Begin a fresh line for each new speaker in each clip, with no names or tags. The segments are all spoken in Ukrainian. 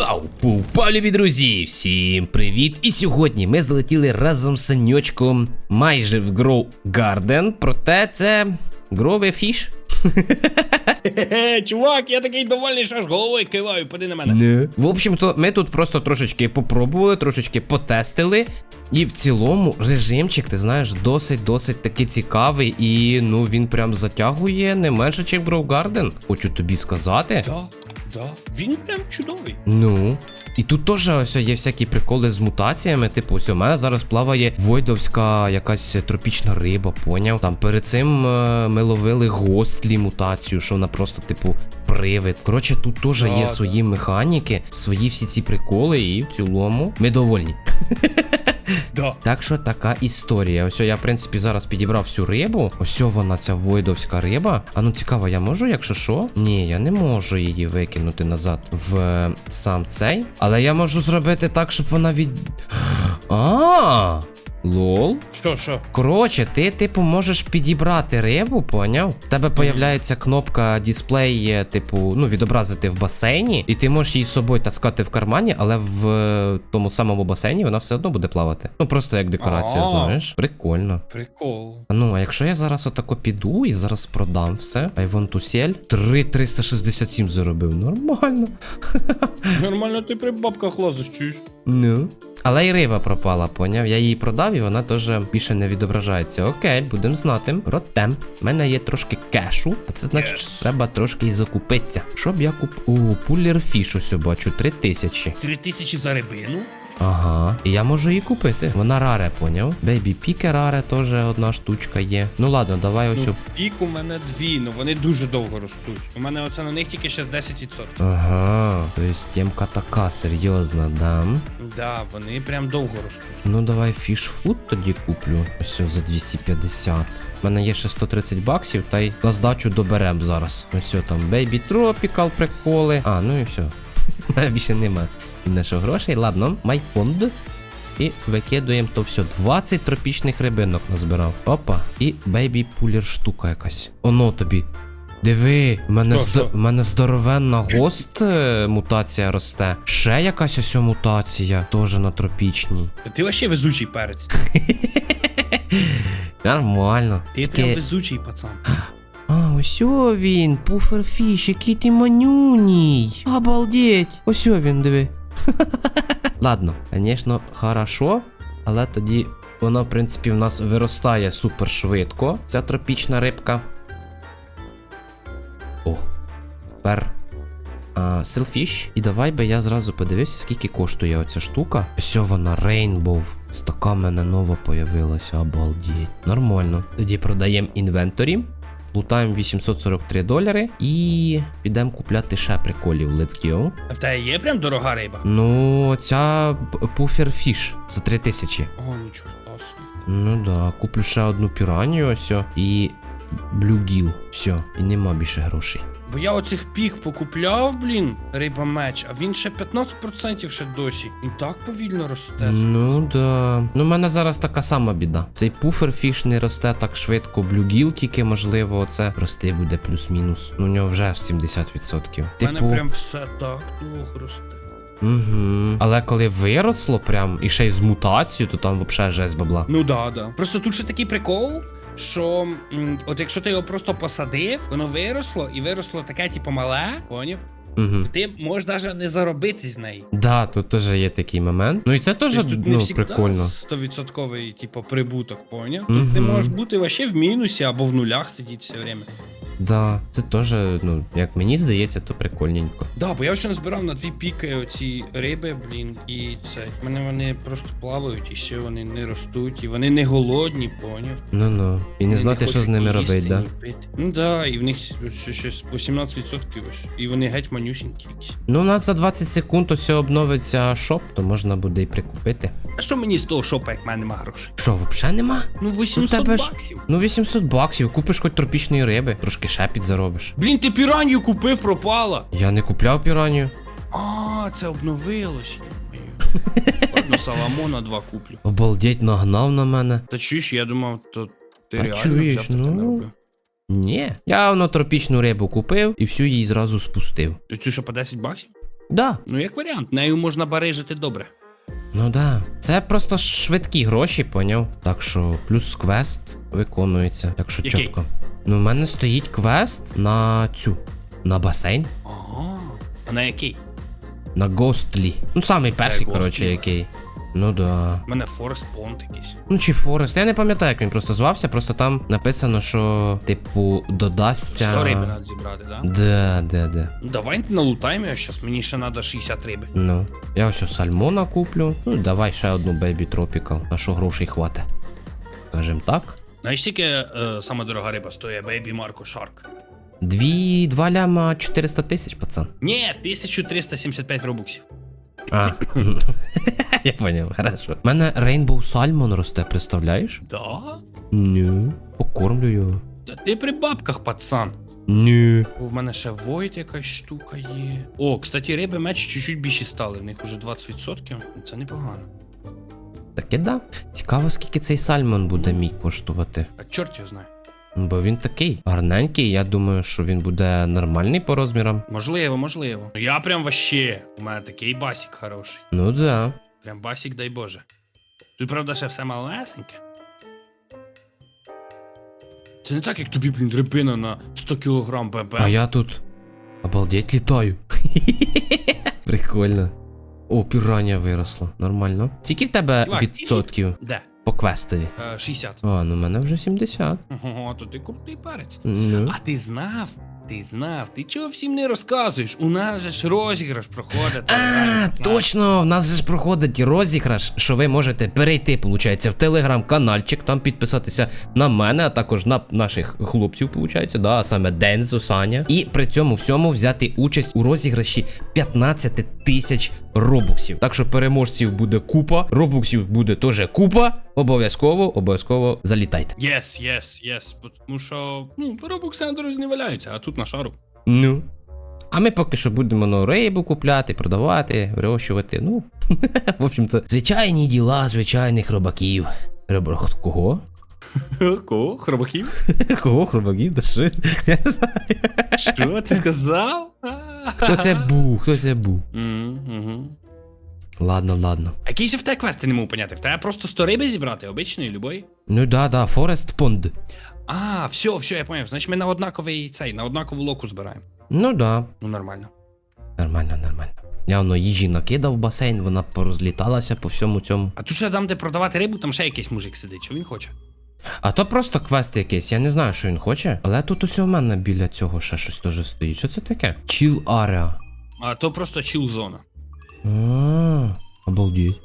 Вау! Повпав, друзі! Всім привіт! І сьогодні ми залетіли разом з Саньочком майже в Grow Garden, проте це Грове фіш.
Чувак, я такий довольний, що аж головою киваю, поди на мене.
Не. В общем-то, ми тут просто трошечки попробували, трошечки потестили. І в цілому режимчик, ти знаєш, досить-досить таки цікавий. І ну він прям затягує не менше, ніж Grow Garden. Хочу тобі сказати.
Да, да. Він прям чудовий.
Ну. І тут теж ось є всякі приколи з мутаціями. Типу, ось у мене зараз плаває войдовська якась тропічна риба, поняв? Там перед цим е, ми ловили гостлі мутацію, що вона просто, типу, привид. Коротше, тут теж є свої механіки, свої всі ці приколи, і в цілому ми довольні.
Да.
Так що така історія. Ось я, в принципі, зараз підібрав всю рибу. Ось вона, ця войдовська риба. А ну цікаво, я можу, якщо що? Ні, я не можу її викинути назад в е, сам цей. Але я можу зробити так, щоб вона від. А! Лол.
Що, що?
Коротше, ти, типу, можеш підібрати рибу, поняв? В тебе появляється кнопка дисплей, е, типу, ну, відобразити в басейні, і ти можеш її з собою таскати в кармані, але в е, тому самому басейні вона все одно буде плавати. Ну, просто як декорація,
А.
знаєш. Прикольно.
Прикол.
А Ну, а якщо я зараз отако піду і зараз продам все, I want to sell, 3,367 заробив. Нормально.
Нормально ти при бабках лазиш, чуєш?
Ну. Але й риба пропала, поняв? Я її продав і вона теж більше не відображається. Окей, будемо знати. Проте, в мене є трошки кешу, а це значить, що треба трошки і закупитися. Щоб я куп. О, пулер фіш ось бачу, три тисячі.
Три тисячі за рибину?
Ага. І я можу її купити. Вона раре, поняв? Бейбі піке раре теж одна штучка є. Ну ладно, давай ось.
Ну, пік у мене дві, ну вони дуже довго ростуть. У мене оце на них тільки ще 10%.
Ага, то есть темка така серйозна, да?
Да, вони прям довго ростуть.
Ну давай фішфуд тоді куплю. Ось за 250. У мене є ще 130 баксів, та й на здачу доберем зараз. Ось там Baby Tropical приколи. А, ну і все. Більше нема. Не що грошей. Ладно, майфонд. І викидуємо то все. 20 тропічних рибинок назбирав. Опа. І бейбі пулер штука якась. Оно тобі. Диви, в мене, в мене здоровенна гост е, мутація росте. Ще якась ось мутація, теж на тропічній.
Та ти вообще везучий перець.
Нормально.
Ти
Тільки-
прям везучий пацан.
А, ось він, пуферфіш, який ти манюній. Обалдеть. Ось він, диви. Ладно, звісно, хорошо, але тоді вона, в принципі, в нас виростає супер швидко. Ця тропічна рибка. О, тепер. Селфіш. І давай би я зразу подивився, скільки коштує оця штука. Ось вона, Рейнбоw. Ось така мене нова появилася, обалдеть. Нормально. Тоді продаємо інвенторі. Лутаємо 843 долари і підемо купляти ще приколів. Let's go.
А в тебе є прям дорога риба?
Ну, ця пуфер фіш за 3000.
О, нічого.
Ну да, куплю ще одну піранію ось і блюгіл. Все, і нема більше грошей.
Бо я оцих пік покупляв, блін, риба меч, а він ще 15% ще досі. Він так повільно росте.
Ну да. Ну, в мене зараз така сама біда. Цей пуфер фіш не росте так швидко. Блюгіл тільки, можливо, оце рости буде плюс-мінус. Ну, у нього вже 70%.
У мене прям все так довго росте.
Угу. Але коли виросло прям і ще й з мутацією, то там взагалі жесть бабла.
Ну да, да. Просто тут ще такий прикол, що м, от якщо ти його просто посадив, воно виросло і виросло таке, типу, мале, поняв?
Угу.
То ти можеш навіть не заробити з неї.
Да, тут теж є такий момент. Ну і це теж
Тобто тут не
ну,
всегда
прикольно.
100% типу, прибуток, поняв? Тут ти
Мгм.
можеш бути вообще в мінусі або в нулях сидіти все время.
Да, це теж, ну, як мені здається, то прикольненько.
Да, бо я все назбирав на дві піки оці риби, блін, і це. У мене вони просто плавають, і ще вони не ростуть, і вони не голодні, поняв?
Ну ну. І не знати, що з ними робити, да?
пити. Ну да, і в них щось 18% ось. І вони геть манюсінькі.
Ну, у нас за 20 секунд ось обновиться шоп, то можна буде і прикупити.
А що мені з того шопа, як в мене нема грошей?
Що, взагалі нема?
Ну 800
тебе ж-
баксів.
Ну 800 баксів, купиш хоч тропічної риби, трошки ще підзаробиш.
Блін, ти піранью купив, пропала.
Я не купляв піранію.
А, це обновилось. Ладно, Саламона два куплю.
Обалдеть, нагнав на мене.
Та чуєш, я думав, то ти реально
чуєш,
взяв, ти не
ну.
робив.
Ні. Я воно тропічну рибу купив і всю її зразу спустив.
Ти цю що по 10 баксів?
Да,
Ну, як варіант, нею можна барижити добре.
ну да. Це просто швидкі гроші, поняв? Так що плюс квест виконується. Так що
Який?
чітко. Ну, в мене стоїть квест на цю. На басейн.
Ага. А на який?
На Ghostly. Ну, самий перший, коротше, який. Ну да.
У мене Форест Понт якийсь.
Ну чи Форест, я не пам'ятаю, як він просто звався, просто там написано, що, типу, додасться.
100 риби треба зібрати, да?
Де, де, де.
Ну, Давай налутаємо, а зараз мені ще треба 60 риби.
Ну, я ось сальмона куплю. Ну, давай ще одну Baby Tropical. На що грошей хватить. Скажем так.
Знаєш, скільки е, саме дорога риба стоїть Baby Marco Shark?
Дві, два ляма 400 тисяч, пацан.
Ні, 1375 робуксів.
А. я поняв, хорошо. У мене Rainbow Salmon росте, представляєш?
Да?
Ню. Покормлю його.
Та ти при бабках, пацан.
Ню.
О, в мене ще Void якась штука є. О, кстати, риби меч чуть-чуть більші стали, в них уже 20%. Це непогано.
Таке да. Цікаво, скільки цей сальмон буде мій коштувати.
А чорт його знає.
Бо він такий гарненький, я думаю, що він буде нормальний по розмірам.
Можливо, можливо. Ну я прям вообще. У мене такий басік хороший.
Ну да.
Прям басік, дай Боже. Тут, правда, ще все малесеньке. Це не так, як тобі, блін, рибина на 100 кг ББ.
А я тут. Обалдеть літаю. Прикольно. О, пірання виросла. Нормально. Скільки в тебе відсотків
Де?
по квестові?
Е, 60.
А, ну в мене вже 70.
Ого, то ти крутий перець.
Ну.
А ти знав? Ти знав, ти чого всім не розказуєш? У нас же ж розіграш проходить.
А, точно, в нас же ж проходить розіграш, що ви можете перейти, получається, в телеграм-канальчик, там підписатися на мене, а також на наших хлопців, получається, да, а саме Дензо, Саня. І при цьому всьому взяти участь у розіграші 15 тисяч робуксів. Так що переможців буде купа, робуксів буде теж купа. Обов'язково, обов'язково залітайте.
Єс, єс, єс. Тому що, ну, робокси на дорозі не валяються, а тут на шару.
Ну. А ми поки що будемо рибу купляти, продавати, вирощувати. Ну, в общем, це звичайні діла звичайних робаків. Робро... Кого?
Кого? Хробаків?
Кого хробаків? Да що? Я не знаю.
Що ти сказав?
Хто це був? Хто це був?
Угу.
Ладно, ладно.
А які ж в тебе квести не можу поняти? В тебе просто 100 риби зібрати, обичної, любої?
Ну да, да, Форест Понд.
А, все, все, я поняв. Значить ми на однаковий цей, на однакову локу збираємо.
Ну да.
Ну нормально.
Нормально, нормально. Я воно їжі накидав в басейн, вона порозліталася по всьому цьому.
А тут ще там, де продавати рибу, там ще якийсь мужик сидить, що він хоче.
А то просто квест якийсь, я не знаю, що він хоче. Але тут усе в мене біля цього ще щось теж стоїть. Що це таке? Chill area.
А то просто чил зона.
А, обалдеть.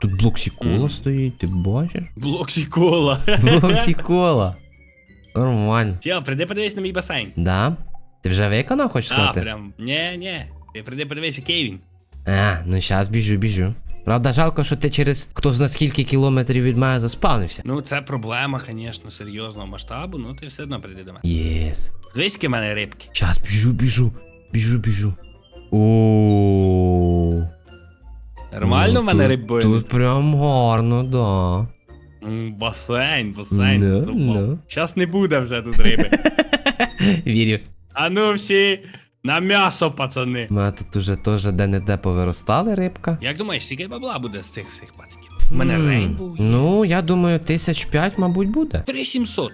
Тут блоксікола
Мгм.
стоїть, ти бачиш?
Блоксікола.
Блоксікола. Нормально.
Тя, прийди подивись на мій басейн.
Да? Ти вже виконав, хочеш
А,
сказати?
прям. Нє, нє. Ти прийди подивись, який.
А, ну щас біжу, біжу. Правда, жалко, що ти через хто зна скільки кілометрів від мене заспавнився.
Ну, це проблема, звісно, серйозного масштабу, ну ти все одно прийди до мене.
Єс.
В мене рибки.
Щас біжу, біжу. Біжу, біжу. О.
Нормально в мене рибою?
Тут прям гарно, да.
М, Басейн, басейн.
Ну,
задумав.
ну.
Щас не буде вже тут риби.
Вірю.
А ну всі на м'ясо, пацани.
У мене тут уже теж де-не-де повиростали рибка.
Як думаєш, скільки бабла буде з цих всіх пациків? У мене
М,
рейнбоу.
Ну, я думаю, тисяч п'ять, мабуть, буде.
3700.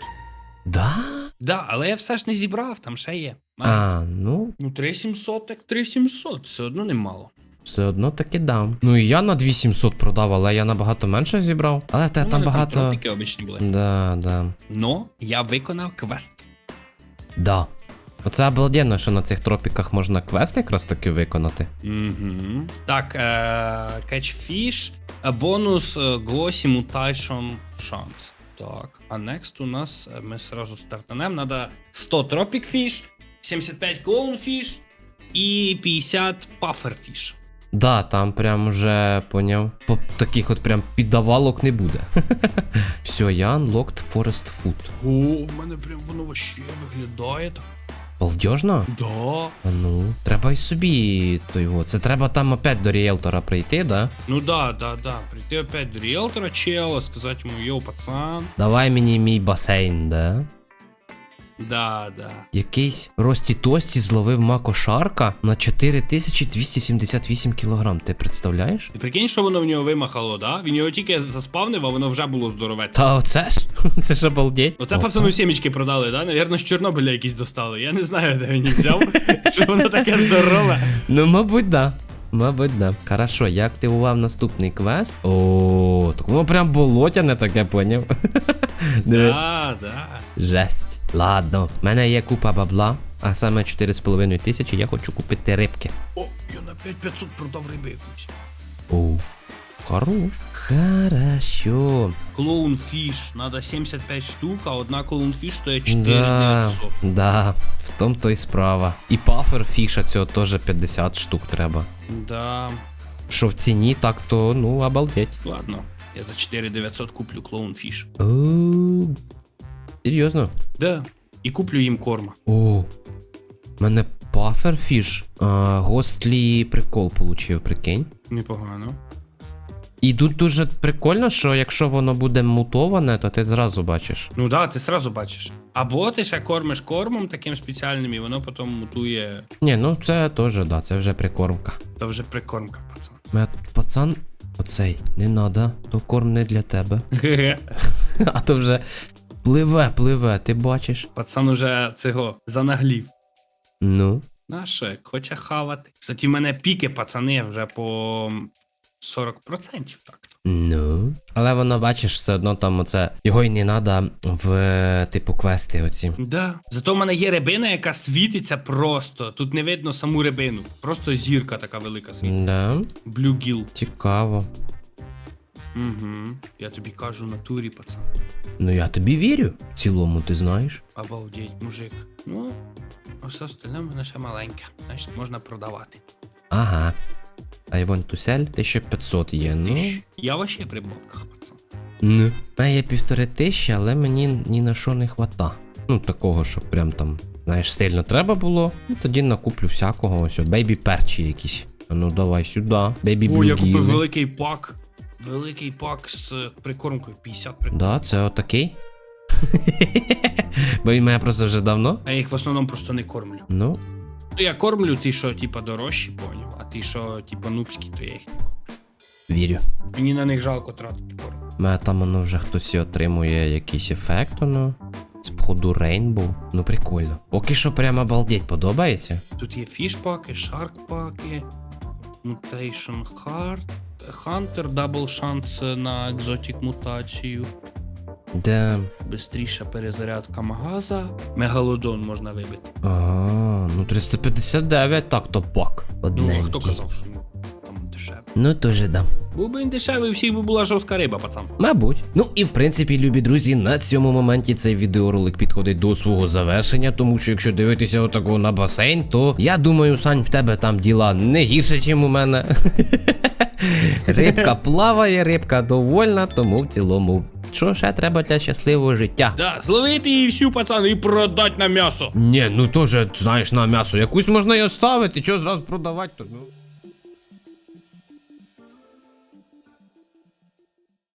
Да?
Да, але я все ж не зібрав, там ще є.
А, ну,
Ну 3700, так 3700, все одно немало.
все одно таки дам. Ну і я на 2700 продав, але я набагато менше зібрав. Але в тебе
У
там
мене
багато.
тропіки обичні були.
Да, да.
Но я виконав квест.
Да. Оце обалденно, що на цих тропіках можна квест якраз таки виконати.
Угу. Так, е, Catchfish, е, бонус е, Glossy Mutation Chance. Так, а next у нас е, ми сразу стартанем. Надо 100 Tropic Fish, 75 Clownfish і 50 Pufferfish.
Да, там прям уже поняв. По таких от прям піддавалок не буде. Все, я unlocked Forest Food.
О, в мене прям воно вообще виглядає так.
Балдежно?
Да.
А ну, треба й собі то його. Це треба там опять до ріелтора прийти, да?
Ну да, да, да. Прийти опять до ріелтора чела, сказать ему, йоу, пацан.
Давай мені мій басейн, да?
Да, да.
Якийсь Рості Тості зловив макошарка на 4278 кілограм. Ти представляєш?
Ти прикинь, що воно в нього вимахало, да? Він його тільки заспавнив, а воно вже було здорове.
Та оце ж? Це ж обалдеть.
Оце пацану сімечки продали, да? Навірно, з Чорнобиля якісь достали. Я не знаю, де він їх взяв, що воно таке здорове.
Ну, мабуть, да. Мабуть, да. Хорошо, я активував наступний квест. О, так воно прям болотяне таке, поняв. Диви.
Да, да.
Жесть. Ладно, в мене є купа бабла, а саме 4,5 тисячі, я хочу купити рибки.
О, я на 5500 продав риби якусь.
О, хорош. Хорошо.
Клоун фіш, надо 75 штук, а одна клоун фіш стоїть
Да,
4900.
да, в том то й справа. І пафер фіша цього теж 50 штук треба.
Да.
Що в ціні, так то, ну, обалдеть.
Ладно, я за 4900 куплю клоун фіш.
О, серйозно?
Да. І куплю їм корма.
О, мене пафер фіш. А, гостлі прикол получив, прикинь.
Непогано.
І тут дуже прикольно, що якщо воно буде мутоване, то ти зразу бачиш.
Ну да, ти сразу бачиш. Або ти ще кормиш кормом таким спеціальним, і воно потім мутує.
Ні, ну це теж, да, це вже прикормка.
Та вже прикормка, пацан.
Мене тут пацан, оцей, не надо, то корм не для тебе. А то вже пливе, пливе, ти бачиш.
Пацан уже цього занаглів.
Ну.
Наше, хоче хавати. Кстати, в мене піки, пацани, вже по 40% так-то.
Ну. Але воно, бачиш, все одно там оце. Його й не треба в типу квести оці.
Да. Зато в мене є рибина, яка світиться просто. Тут не видно саму рибину. Просто зірка така велика світить.
Да.
Блюгіл.
Цікаво.
Угу. Я тобі кажу на турі, пацан.
Ну я тобі вірю. В цілому, ти знаєш.
Обалдеть, мужик. Ну, а все остальне в мене ще маленьке. Значить, можна продавати.
Ага. А I want to sell 1500 є, ну.
Я вообще при бабках, пацан.
Ну. У мене є півтори тисячі, але мені ні на що не хвата. Ну, такого, щоб прям там, знаєш, сильно треба було. Ну, тоді накуплю всякого. Ось, бейбі перчі якісь. А ну давай сюди. Бейбі
О, я купив великий пак. Великий пак з прикормкою 50 прикорм.
Да, це отакий. Бо він мене просто вже давно.
А я їх в основному просто не кормлю.
Ну,
Ну, я кормлю ті, що типа дорожчі, поняв, а ті, що типа нубські, то я їх не кормлю.
вірю.
Мені на них жалко тратити корм.
Мене там воно вже хтось і отримує якийсь ефект, воно. З походу Рейнбоw. Ну прикольно. Поки що прямо обалдеть подобається.
Тут є фіш-паки, шарк-паки, Mutation Heart, Hunter, дабл шанс на екзотік мутацію,
Де.
бистріша перезарядка магаза, мегалодон можна вибити.
А, ну 359, так то пак.
Ну, а хто казав, що?
Ну, теж да.
Був би він дешевий, у всіх би була жорстка риба, пацан.
Мабуть. Ну і в принципі, любі друзі, на цьому моменті цей відеоролик підходить до свого завершення, тому що якщо дивитися отако на басейн, то я думаю, Сань, в тебе там діла не гірше, ніж у мене. Рибка плаває, рибка довольна, тому в цілому. Що ще треба для щасливого життя?
Да, зловити її всю, пацан, і продать на м'ясо.
Ні, ну теж, знаєш, на м'ясо якусь можна й оставити, що зразу продавати, то ну.